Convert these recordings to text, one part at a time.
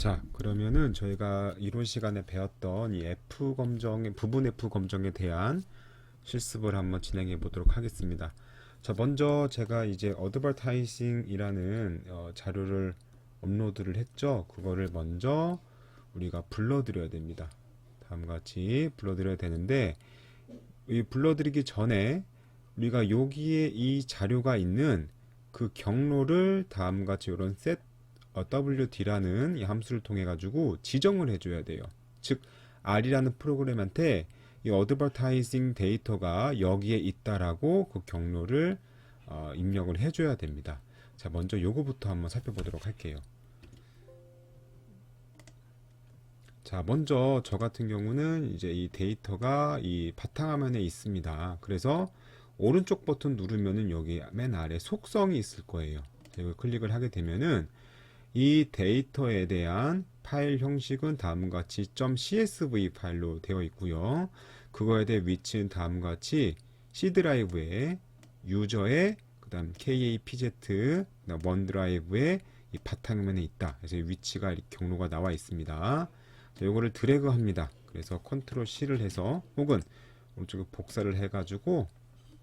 자, 그러면은 저희가 이론 시간에 배웠던 이 F 검정, 부분 F 검정에 대한 실습을 한번 진행해 보도록 하겠습니다. 자, 먼저 제가 이제 어드버타이징이라는 어, 자료를 업로드를 했죠. 그거를 먼저 우리가 불러드려야 됩니다. 다음과 같이 불러드려야 되는데 이 불러드리기 전에 우리가 여기에 이 자료가 있는 그 경로를 다음과 같이 이런 어, WD라는 이 함수를 통해 가지고 지정을 해줘야 돼요. 즉 R이라는 프로그램한테 이 어드버타이징 데이터가 여기에 있다라고 그 경로를 어, 입력을 해줘야 됩니다. 자, 먼저 요거부터 한번 살펴보도록 할게요. 자, 먼저 저 같은 경우는 이제 이 데이터가 이 바탕화면에 있습니다. 그래서 오른쪽 버튼 누르면은 여기 맨 아래 속성이 있을 거예요. 자, 이걸 클릭을 하게 되면은 이 데이터에 대한 파일 형식은 다음과 같이 .csv 파일로 되어 있고요. 그거에 대해 위치는 다음과 같이 C 드라이브에 유저의 그다음 KAPZ 그다음 원드라이브에 이 바탕화면에 있다. 그래서 이 위치가 경로가 나와 있습니다. 자, 요거를 드래그 합니다. 그래서 컨트롤 C를 해서 혹은 오른쪽에 복사를 해가지고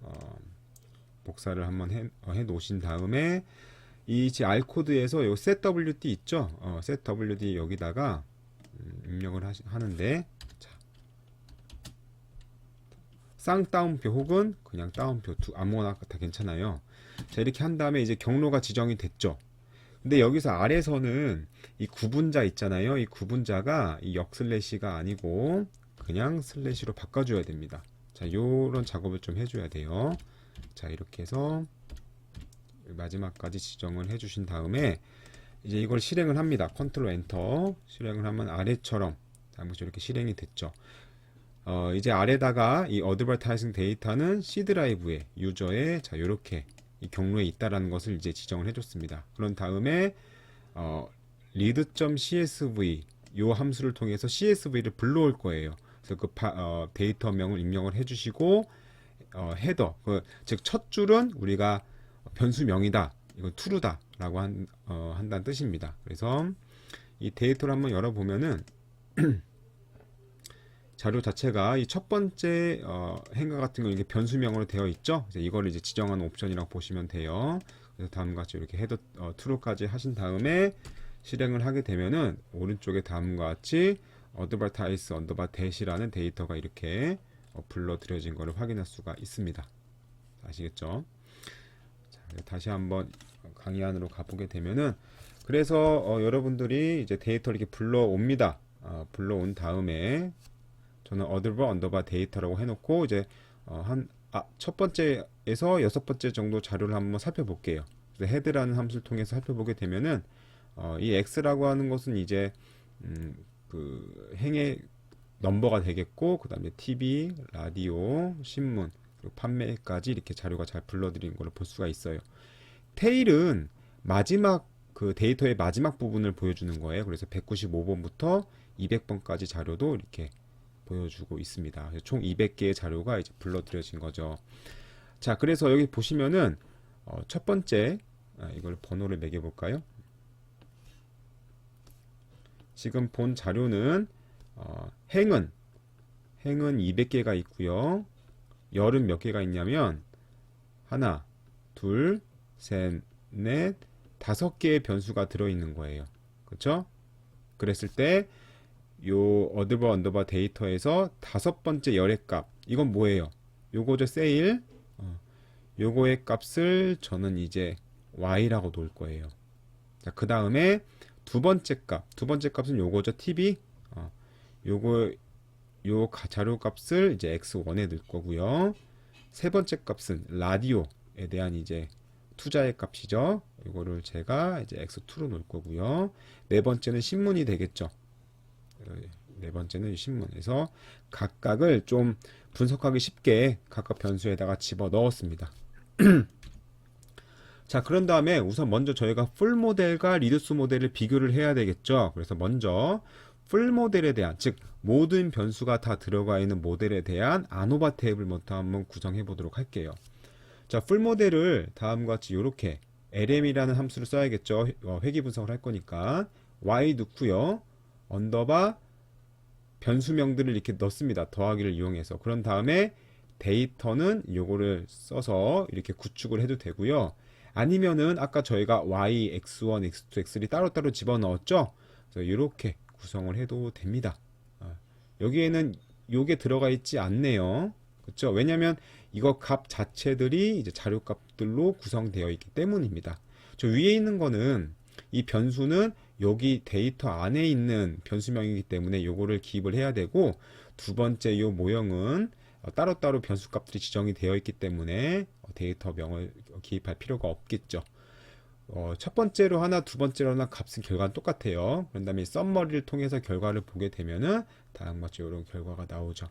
어, 복사를 한번 해, 어, 해 놓으신 다음에 이 R 코드에서 요 setwd 있죠? 어, setwd 여기다가 음, 입력을 하시, 하는데 자, 쌍따옴표 혹은 그냥 따옴표 두 아무거나 다 괜찮아요. 자 이렇게 한 다음에 이제 경로가 지정이 됐죠. 근데 여기서 아래서는 이 구분자 있잖아요. 이 구분자가 이 역 슬래시가 아니고 그냥 슬래시로 바꿔줘야 됩니다. 자 요런 작업을 좀 해줘야 돼요. 자 이렇게 해서 마지막까지 지정을 해주신 다음에 이제 이걸 실행을 합니다. 컨트롤 엔터 실행을 하면 아래처럼 다음부터 이렇게 실행이 됐죠. 어, 이제 아래다가 이 어드버타이징 데이터는 C 드라이브에 유저에 자 이렇게 이 경로에 있다라는 것을 이제 지정을 해줬습니다. 그런 다음에 어, read.csv 요 함수를 통해서 CSV를 불러올 거예요. 그래서 그 파, 어, 데이터명을 입력을 해주시고 어, 헤더 그, 즉 첫 줄은 우리가 변수명이다. 이건 true다라고 한, 어, 한다는 뜻입니다. 그래서 이 데이터를 한번 열어보면은 자료 자체가 이 첫 번째 어, 행과 같은 거 이게 변수명으로 되어 있죠. 그래서 이걸 이제 지정하는 옵션이라고 보시면 돼요. 그래서 다음과 같이 이렇게 헤더 어, true까지 하신 다음에 실행을 하게 되면은 오른쪽에 다음과 같이 advertise 언더바 대시라는 데이터가 이렇게 어, 불러들여진 것을 확인할 수가 있습니다. 아시겠죠? 자, 다시 한번 강의 안으로 가보게 되면은 그래서 어, 여러분들이 이제 데이터를 이렇게 불러옵니다. 어, 불러온 다음에 저는 어드버 언더바 데이터라고 해놓고 이제 어, 한첫 번째에서 여섯 번째 정도 자료를 한번 살펴볼게요. 그래서 헤드라는 함수를 통해서 살펴보게 되면은 어, 이 x라고 하는 것은 이제 음, 그 행의 넘버가 되겠고 그 다음에 TV, 라디오, 신문, 판매까지 이렇게 자료가 잘 불러들인 걸볼 수가 있어요. 테일은 마지막 그 데이터의 마지막 부분을 보여주는 거예요. 그래서 195번부터 200번까지 자료도 이렇게 보여주고 있습니다. 총 200개의 자료가 이제 불러들여진 거죠. 자, 그래서 여기 보시면은 어, 첫 번째 아, 이걸 번호를 매겨 볼까요? 지금 본 자료는 어, 행은 행은 200개가 있고요. 열은 몇 개가 있냐면 하나, 둘, 셋, 넷, 다섯 개의 변수가 들어 있는 거예요. 그렇죠? 그랬을 때 요 어드버 언더바 데이터에서 다섯 번째 열의 값 이건 뭐예요? 요거죠 세일 어, 요거의 값을 저는 이제 y라고 놓을 거예요. 자, 그 다음에 두 번째 값, 두 번째 값은 요거죠 tb 어, 요거 요 가- 자료 값을 이제 x1에 넣을 거고요. 세 번째 값은 라디오에 대한 이제 투자의 값이죠. 이거를 제가 이제 x2로 놓을 거고요. 네 번째는 신문이 되겠죠. 어, 네 번째는 신문에서 각각을 좀 분석하기 쉽게 각각 변수에다가 집어 넣었습니다. 자, 그런 다음에 우선 먼저 저희가 풀 모델과 리듀스 모델을 비교를 해야 되겠죠. 그래서 먼저 풀 모델에 대한 즉 모든 변수가 다 들어가 있는 모델에 대한 아노바 테이블 먼저 한번 구성해 보도록 할게요. 자, 풀 모델을 다음과 같이 이렇게 lm이라는 함수를 써야겠죠. 어, 회귀 분석을 할 거니까 y 넣고요. 언더바 변수명들을 이렇게 넣습니다. 더하기를 이용해서. 그런 다음에 데이터는 요거를 써서 이렇게 구축을 해도 되고요. 아니면은 아까 저희가 y, x1, x2, x3 따로따로 집어넣었죠? 그래서 이렇게 구성을 해도 됩니다. 아, 여기에는 요게 들어가 있지 않네요. 그렇죠? 왜냐면 이거 값 자체들이 이제 자료 값들로 구성되어 있기 때문입니다. 저 위에 있는 거는 이 변수는 여기 데이터 안에 있는 변수명이기 때문에 요거를 기입을 해야 되고 두 번째 요 모형은 어, 따로따로 변수 값들이 지정이 되어 있기 때문에 어, 데이터명을 기입할 필요가 없겠죠. 어, 첫 번째로 하나, 두 번째로 하나 값은 결과는 똑같아요. 그런 다음에 썸머리를 통해서 결과를 보게 되면은 다음과 같이 이런 결과가 나오죠.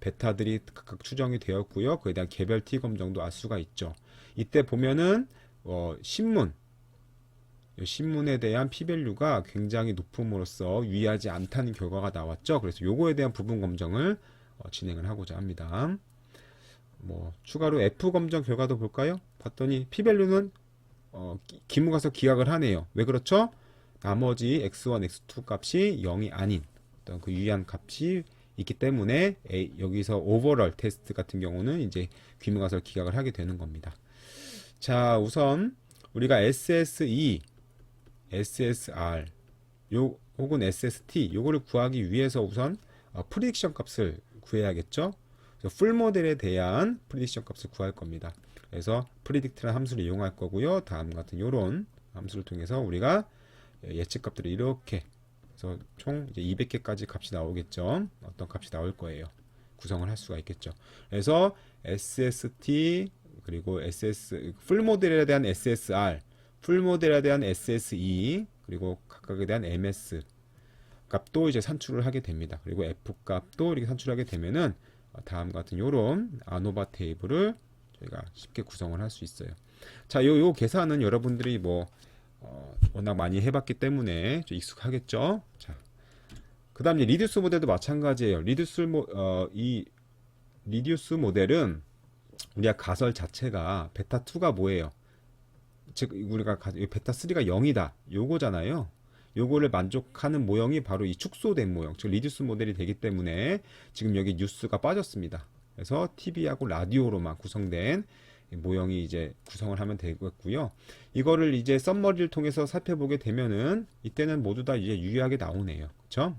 베타들이 각각 추정이 되었고요. 그에 대한 개별 t 검정도 알 수가 있죠. 이때 보면은 어, 신문 이 신문에 대한 p-value가 굉장히 높음으로써 유의하지 않다는 결과가 나왔죠. 그래서 요거에 대한 부분 검정을 어, 진행을 하고자 합니다. 뭐 추가로 F 검정 결과도 볼까요? 봤더니 p-value는 어, 기- 기무 가서 기각을 하네요. 왜 그렇죠? 나머지 x1, x2 값이 0이 아닌 어떤 그 유의한 값이 있기 때문에 A, 여기서 오버럴 테스트 같은 경우는 이제 귀무가서 기각을 하게 되는 겁니다. 자, 우선 우리가 SSE, SSR 요 혹은 SST 요거를 구하기 위해서 우선 어, 프리딕션 값을 구해야겠죠. 풀 모델에 대한 프리딕션 값을 구할 겁니다. 그래서 predict라는 함수를 이용할 거고요. 다음 같은 요런 함수를 통해서 우리가 예측 값들을 이렇게 그래서 총 이제 200개까지 값이 나오겠죠. 어떤 값이 나올 거예요. 구성을 할 수가 있겠죠. 그래서 SST 그리고 SS 풀 모델에 대한 SSR, 풀 모델에 대한 SSE 그리고 각각에 대한 MS 값도 이제 산출을 하게 됩니다. 그리고 F 값도 이렇게 산출하게 되면은 어, 다음 같은 요런 아노바 테이블을 저희가 쉽게 구성을 할 수 있어요. 자, 요, 요 계산은 여러분들이 뭐, 어, 워낙 많이 해봤기 때문에 좀 익숙하겠죠? 자. 그 다음 이제 리듀스 모델도 마찬가지예요. 리듀스 모, 어, 이, 리듀스 모델은 우리가 가설 자체가 베타 2가 뭐예요? 즉, 우리가 가, 이 베타 3가 0이다. 요거잖아요. 요거를 만족하는 모형이 바로 이 축소된 모형, 즉 리듀스 모델이 되기 때문에 지금 여기 뉴스가 빠졌습니다. 그래서 TV하고 라디오로만 구성된 이 모형이 이제 구성을 하면 되겠고요. 이거를 이제 썸머리를 통해서 살펴보게 되면은 이때는 모두 다 이제 유의하게 나오네요. 그렇죠?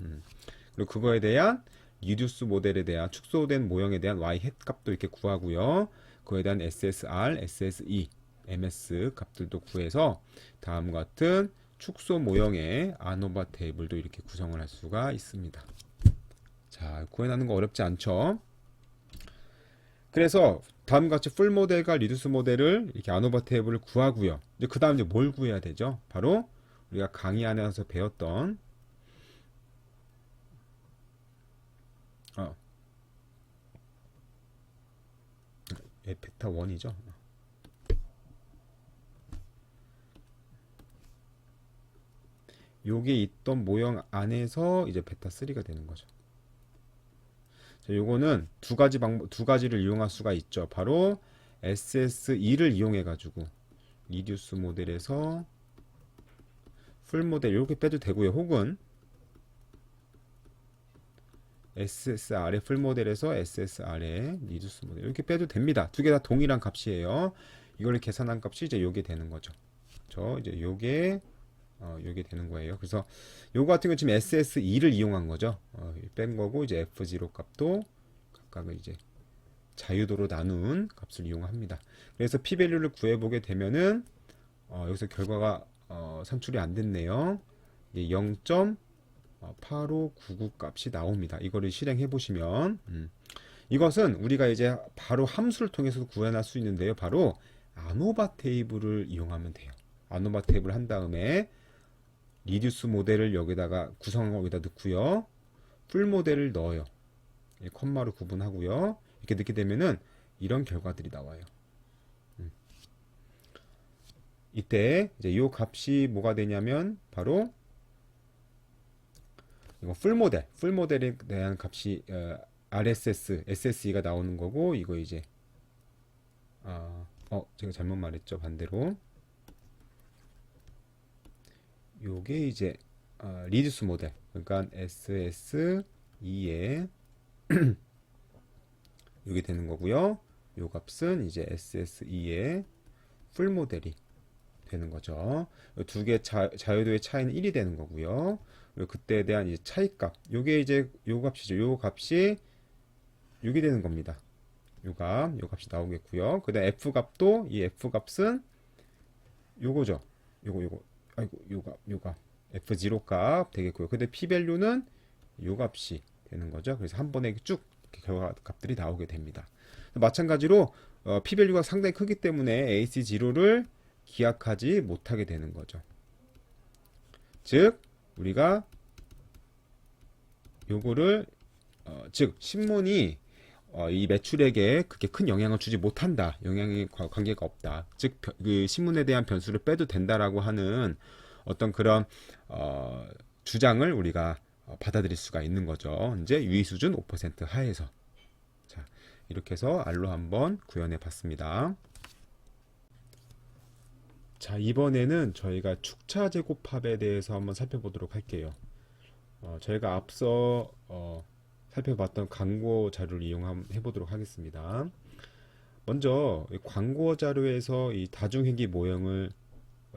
그리고 그거에 대한 리듀스 모델에 대한 축소된 모형에 대한 y 햇 값도 이렇게 구하고요. 그거에 대한 SSR, SSE, MS 값들도 구해서 다음 같은 축소 모형의 아노바 테이블도 이렇게 구성을 할 수가 있습니다. 자, 구해나는 거 어렵지 않죠? 그래서 다음과 같이 풀 모델과 리듀스 모델을 이렇게 아노바 테이블을 구하고요. 이제 그 다음 이제 뭘 구해야 되죠? 바로 우리가 강의 안에서 배웠던 어, 예, 베타 1이죠. 요게 있던 모형 안에서 이제 베타 3가 되는 거죠. 자, 요거는 두 가지 방법, 두 가지를 이용할 수가 있죠. 바로 SSE를 이용해 가지고 리듀스 모델에서 풀 모델 이렇게 빼도 되고요. 혹은 SSR의 풀 모델에서 SSR의 리듀스 모델 이렇게 빼도 됩니다. 두 개 다 동일한 값이에요. 이걸 계산한 값이 이제 요게 되는 거죠. 저 이제 요게 어, 요게 되는 거예요. 그래서 요거 같은 건 지금 SSE를 이용한 거죠. 어, 뺀 거고 이제 F0 값도 각각을 이제 자유도로 나눈 값을 이용합니다. 그래서 p-value를 구해보게 되면은 어, 여기서 결과가 어, 산출이 안 됐네요. 0.8599 값이 나옵니다. 이거를 실행해 보시면 음. 이것은 우리가 이제 바로 함수를 통해서 구해낼 수 있는데요. 바로 아노바 테이블을 이용하면 돼요. 아노바 테이블 한 다음에 리듀스 모델을 여기다가 구성한 여기다 넣고요. 풀 모델을 넣어요. 이 컴마로 구분하고요. 이렇게 넣게 되면은 이런 결과들이 나와요. 음. 이때 이제 이 값이 뭐가 되냐면 바로 이거 풀 모델, 풀 모델에 대한 값이 어, RSS, SSE가 나오는 거고 이거 이제 아, 어 제가 잘못 말했죠 반대로 요게 이제 어, 리듀스 모델 그러니까 SS2에 이게 되는 거고요. 요 값은 이제 SS2의 풀 모델이 되는 거죠. 두 개 자유도의 차이는 1이 되는 거고요. 그때에 대한 이제 차이값. 요게 이제 요 값이죠. 요 값이 6이 되는 겁니다. 요 값, 요 값이 나오겠고요. 그 다음 f 값도 이 f 값은 요거죠. 요거 요거. 아이고 요 값, 요 값. f0 값 되겠고요. 근데 p 밸류는 요 값이 되는 거죠. 그래서 한 번에 쭉 결과 값들이 나오게 됩니다. 마찬가지로 어, p 밸류가 상당히 크기 때문에 AC0를 기약하지 못하게 되는 거죠. 즉 우리가 요거를 어, 즉 신문이 어, 이 매출액에 그렇게 큰 영향을 주지 못한다. 영향이 과- 관계가 없다. 즉 그 신문에 대한 변수를 빼도 된다라고 하는 어떤 그런 어, 주장을 우리가 어, 받아들일 수가 있는 거죠. 이제 유의 수준 5% 하에서 자 이렇게 해서 R로 한번 구현해 봤습니다. 자 이번에는 저희가 축차 제곱합에 대해서 한번 살펴보도록 할게요. 어, 저희가 앞서 어, 살펴봤던 광고 자료를 이용해 보도록 하겠습니다. 먼저 이 광고 자료에서 이 다중회기 모형을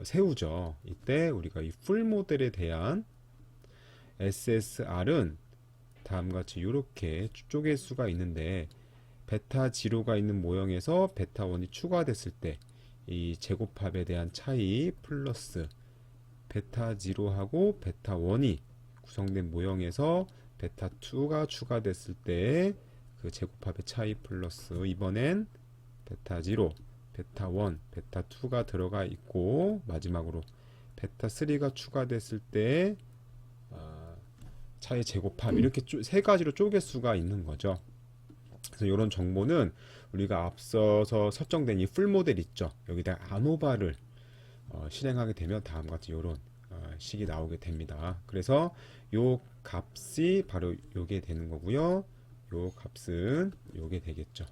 세우죠. 이때 우리가 이 풀 모델에 대한 SSR은 다음과 같이 이렇게 쪼갤 수가 있는데 베타 지로가 있는 모형에서 베타 1이 추가됐을 때 이 제곱합에 대한 차이 플러스 베타 지로하고 베타 1이 구성된 모형에서 베타 2가 추가됐을 때 그 제곱합의 차이 플러스 이번엔 베타 0, 베타 1, 베타 2가 들어가 있고 마지막으로 베타 3가 추가됐을 때 어, 차이 제곱합 이렇게 쪼- 세 가지로 쪼갤 수가 있는 거죠. 그래서 이런 정보는 우리가 앞서서 설정된 이 풀 모델 있죠. 여기다 아노바를 어, 실행하게 되면 다음과 같이 이런 어, 식이 나오게 됩니다. 그래서 요 값이 바로 요게 되는 거고요. 요 값은 요게 되겠죠.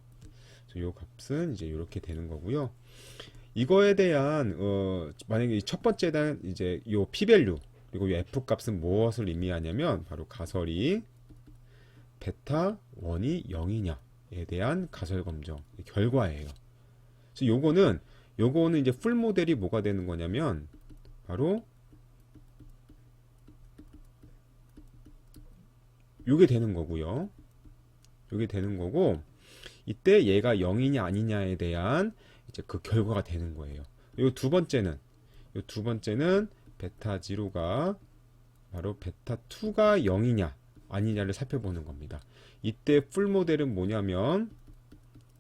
요 값은 이제 이렇게 되는 거고요. 이거에 대한 어, 만약에 이첫 번째에 이제 요 p 밸류 그리고 이 f 값은 무엇을 의미하냐면 바로 가설이 베타 1이 0이냐에 대한 가설 검정 결과예요. 그래서 요거는 요거는 이제 풀 모델이 뭐가 되는 거냐면 바로 요게 되는 거고요. 요게 되는 거고 이때 얘가 0이냐 아니냐에 대한 이제 그 결과가 되는 거예요. 요 두 번째는 요 두 번째는 베타 0가 바로 베타 2가 0이냐 아니냐를 살펴보는 겁니다. 이때 풀 모델은 뭐냐면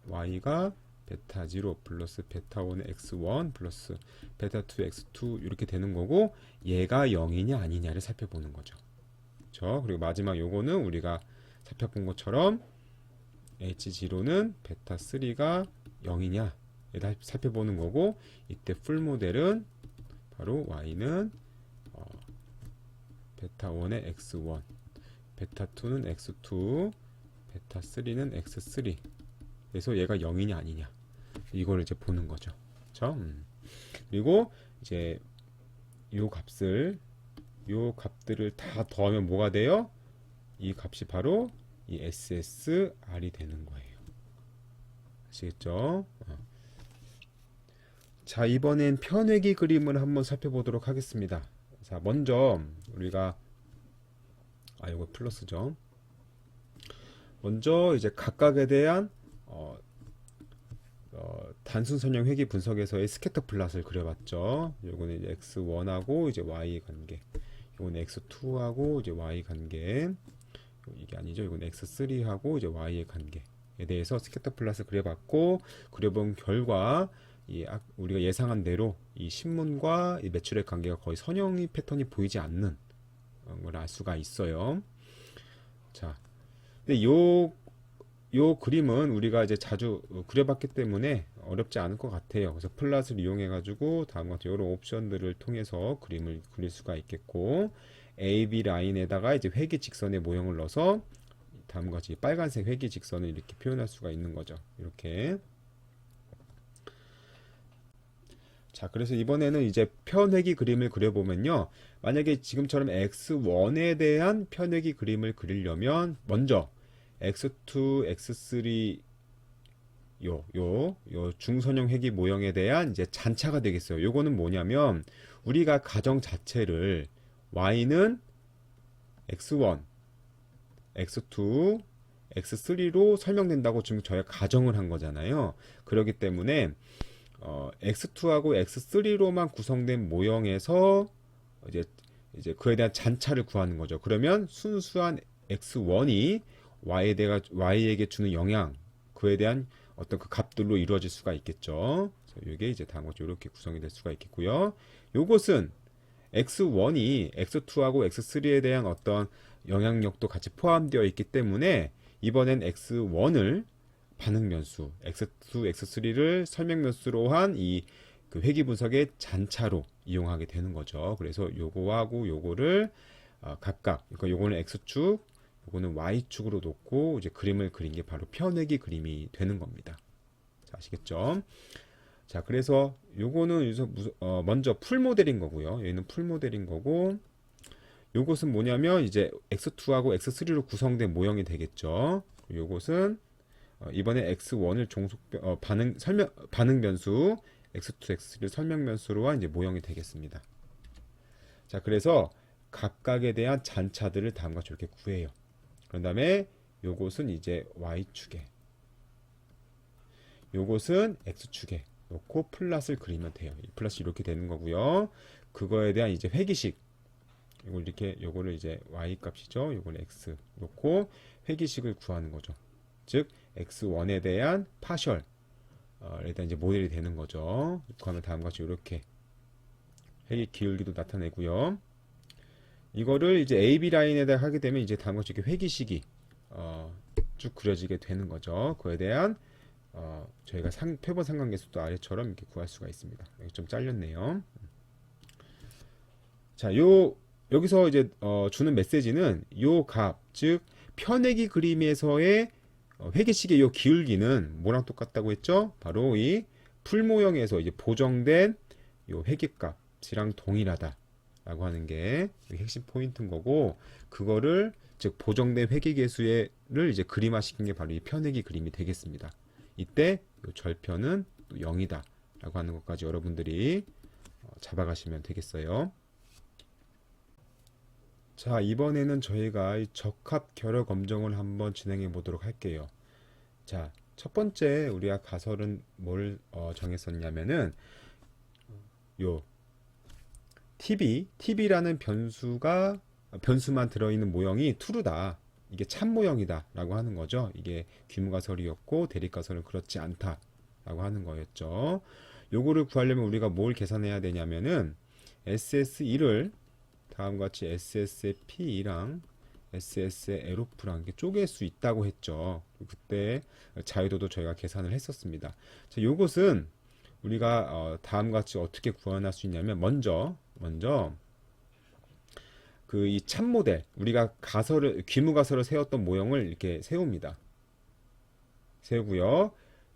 y가 베타 0 플러스 베타 1의 x1 플러스 베타 2 x2 이렇게 되는 거고 얘가 0이냐 아니냐를 살펴보는 거죠. 그렇죠? 그리고 마지막 요거는 우리가 살펴본 것처럼 h0는 베타 3가 0이냐 를 살펴보는 거고 이때 풀 모델은 바로 y는 어, 베타 1의 x1 베타 2는 x2 베타 3는 x3 그래서 얘가 0이냐 아니냐 이걸 이제 보는 거죠 그렇죠? 음. 그리고 이제 요 값을 요 값들을 다 더하면 뭐가 돼요? 이 값이 바로 이 SSR이 되는 거예요. 아시겠죠? 어. 자, 이번엔 편회기 그림을 한번 살펴보도록 하겠습니다. 자, 먼저 우리가 아, 이거 플러스죠. 먼저 이제 각각에 대한 어, 어, 단순 선형 회기 분석에서의 스캐터 플롯을 그려봤죠. 요거는 이제 x1하고 이제 y 관계. 이건 x2하고 이제 y 관계. 이게 아니죠. 이건 x3하고 이제 y의 관계에 대해서 스캐터 플롯을 그려봤고 그려본 결과 이 아- 우리가 예상한 대로 이 신문과 이 매출액 관계가 거의 선형이 패턴이 보이지 않는 어, 걸알 수가 있어요. 자, 근데 요, 요 그림은 우리가 이제 자주 어, 그려봤기 때문에 어렵지 않을 것 같아요. 그래서 플랫을 이용해 가지고 다음과 같이 이런 옵션들을 통해서 그림을 그릴 수가 있겠고 AB 라인에다가 이제 회기 직선의 모형을 넣어서 다음과 같이 빨간색 회기 직선을 이렇게 표현할 수가 있는 거죠. 이렇게 자, 그래서 이번에는 이제 편회기 그림을 그려보면요. 만약에 지금처럼 x1에 대한 편회기 그림을 그리려면 먼저 x2, x3 요, 요, 요 중선형 회기 모형에 대한 이제 잔차가 되겠어요. 요거는 뭐냐면 우리가 가정 자체를 y는 x1, x2, x3로 설명된다고 지금 저희가 가정을 한 거잖아요. 그렇기 때문에 어, x2하고 x3로만 구성된 모형에서 이제 이제 그에 대한 잔차를 구하는 거죠. 그러면 순수한 x1이 y에 대가 y에게 주는 영향 그에 대한 어떤 그 값들로 이루어질 수가 있겠죠. 그래서 이게 이제 다음과 이렇게 구성이 될 수가 있겠고요. 요것은 x1이 x2하고 x3에 대한 어떤 영향력도 같이 포함되어 있기 때문에 이번엔 x1을 반응 면수, x2, x3를 설명 면수로 한 이 그 회귀 분석의 잔차로 이용하게 되는 거죠. 그래서 요거하고 요거를 어, 각각, 그러니까 요거는 x축, 요거는 y축으로 놓고 이제 그림을 그린 게 바로 편회기 그림이 되는 겁니다. 자, 아시겠죠? 자, 그래서 요거는 어, 먼저 풀 모델인 거고요. 얘는 풀 모델인 거고, 요것은 뭐냐면 이제 x2하고 x3로 구성된 모형이 되겠죠. 요것은 어, 이번에 x1을 종속 어, 반응 설명 반응 변수 x2, x3를 설명 변수로 한 이제 모형이 되겠습니다. 자, 그래서 각각에 대한 잔차들을 다음과 같이 이렇게 구해요. 그런 다음에 요것은 이제 y축에 요것은 x축에 놓고 플랫을 그리면 돼요. 이 플랫이 이렇게 되는 거고요. 그거에 대한 이제 회기식 이걸 이렇게 요거를 이제 y 값이죠. 요거는 x 놓고 회기식을 구하는 거죠. 즉 x1에 대한 파셜 어, 일단 이제 모델이 되는 거죠. 구하면 다음과 같이 이렇게 회기 기울기도 나타내고요. 이거를 이제 AB 라인에다 하게 되면 이제 다음과 같이 회기식이 어, 쭉 그려지게 되는 거죠. 그에 대한 어, 저희가 상, 표본 상관계수도 아래처럼 이렇게 구할 수가 있습니다. 좀 잘렸네요. 자, 요 여기서 이제 어, 주는 메시지는 요 값, 즉 편회기 그림에서의 어, 회계식의 요 기울기는 뭐랑 똑같다고 했죠? 바로 이 풀 모형에서 이제 보정된 요 회계값이랑 동일하다 라고 하는 게 핵심 포인트인 거고 그거를 즉 보정된 회계계수를 이제 그림화 시킨 게 바로 이 편회기 그림이 되겠습니다. 이때 요 절편은 또 0이다 라고 하는 것까지 여러분들이 어, 잡아가시면 되겠어요. 자, 이번에는 저희가 이 적합 결여 검정을 한번 진행해 보도록 할게요. 자, 첫 번째 우리가 가설은 뭘 어, 정했었냐면은 요 TV, TV라는 변수가 변수만 들어있는 모형이 true다. 이게 참 모형이다라고 하는 거죠. 이게 귀무가설이었고 대립가설은 그렇지 않다라고 하는 거였죠. 요거를 구하려면 우리가 뭘 계산해야 되냐면은 SS1을 다음과 같이 SS의 P랑 SS의 L오프랑 이렇게 쪼갤 수 있다고 했죠. 그때 자유도도 저희가 계산을 했었습니다. 자, 요것은 우리가 어, 다음과 같이 어떻게 구현할 수 있냐면 먼저 먼저 그 이 참 모델 우리가 가설을 귀무 가설을 세웠던 모형을 이렇게 세웁니다. 세우고요.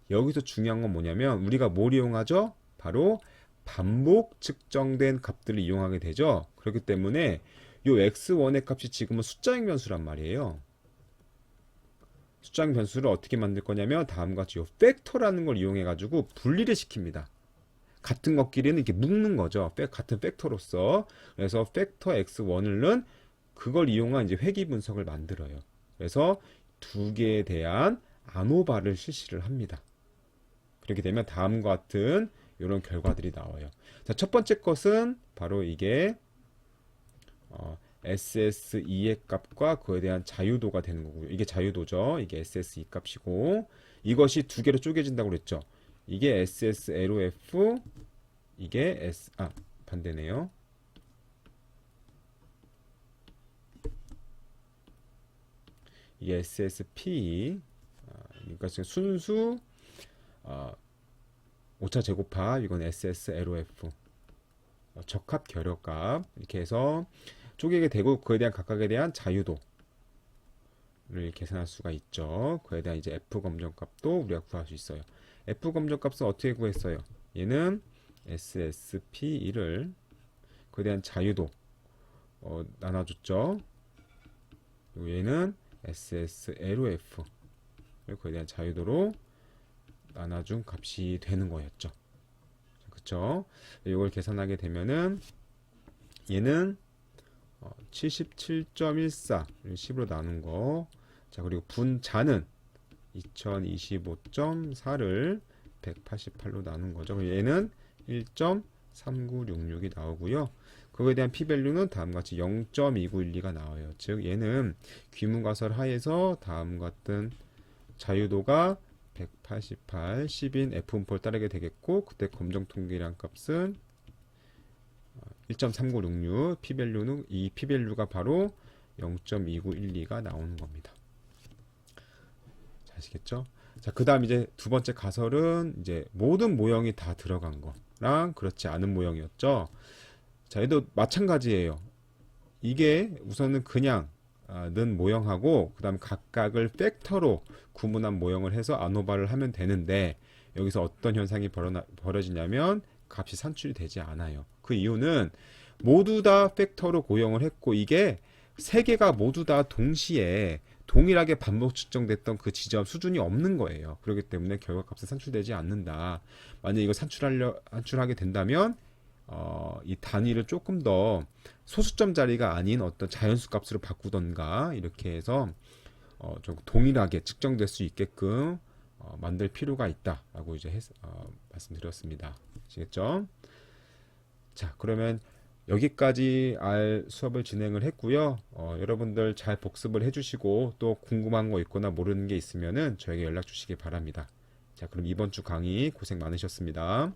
여기서 중요한 건 뭐냐면 우리가 뭘 이용하죠? 바로 반복 측정된 값들을 이용하게 되죠. 그렇기 때문에 요 x1의 값이 지금은 숫자형 변수란 말이에요. 숫자형 변수를 어떻게 만들 거냐면 다음과 같이 요 팩터라는 걸 이용해 가지고 분리를 시킵니다. 같은 것끼리는 이렇게 묶는 거죠. 팩- 같은 팩터로서. 그래서 팩터 x1은 그걸 이용한 이제 회귀 분석을 만들어요. 그래서 두 개에 대한 아노바를 실시를 합니다. 그렇게 되면 다음과 같은 이런 결과들이 나와요. 자, 첫 번째 것은 바로 이게 어, SS2의 값과 그에 대한 자유도가 되는 거고요. 이게 자유도죠. 이게 SS2 값이고 이것이 두 개로 쪼개진다고 그랬죠. 이게 SSLOF 이게 S 아 반대네요. 이게 SSP 아, 그러니까 지금 순수 어, 오차 제곱합 이건 SSLOF 어, 적합 결여값 이렇게 해서 쪼개게 되고 그에 대한 각각에 대한 자유도를 계산할 수가 있죠. 그에 대한 이제 F 검정값도 우리가 구할 수 있어요. F 검정 값은 어떻게 구했어요? 얘는 SSP1을 그에 대한 자유도 어, 나눠줬죠. 얘는 SSLOF 그에 대한 자유도로 나눠준 값이 되는 거였죠. 그쵸? 이걸 계산하게 되면은 얘는 77.14를 10으로 나눈 거. 자, 그리고 분자는 2025.4를 188로 나눈 거죠. 얘는 1.3966이 나오고요. 그거에 대한 p-value는 다음과 같이 0.2912가 나와요. 즉 얘는 귀문가설 하에서 다음과 같은 자유도가 188, 10인 F 분포를 따르게 되겠고 그때 검정 통계량 값은 1.3966, p-value는 이 p-value가 바로 0.2912가 나오는 겁니다. 자, 아시겠죠? 자, 그 다음 이제 두 번째 가설은 이제 모든 모형이 다 들어간 거랑 그렇지 않은 모형이었죠. 자, 얘도 마찬가지예요. 이게 우선은 그냥 아, 는 모형하고 그 다음 각각을 팩터로 구분한 모형을 해서 아노바를 하면 되는데 여기서 어떤 현상이 벌어나, 벌어지냐면 값이 산출이 되지 않아요. 그 이유는 모두 다 팩터로 고용을 했고 이게 세 개가 모두 다 동시에 동일하게 반복 측정됐던 그 지점 수준이 없는 거예요. 그렇기 때문에 결과값은 산출되지 않는다. 만약 이거 산출하려 산출하게 된다면 어, 이 단위를 조금 더 소수점 자리가 아닌 어떤 자연수 값으로 바꾸던가 이렇게 해서 어, 좀 동일하게 측정될 수 있게끔 어, 만들 필요가 있다라고 이제 했, 어, 말씀드렸습니다. 아시겠죠? 자, 그러면 여기까지 알 수업을 진행을 했고요. 어, 여러분들 잘 복습을 해주시고 또 궁금한 거 있거나 모르는 게 있으면은 저에게 연락 주시기 바랍니다. 자, 그럼 이번 주 강의 고생 많으셨습니다.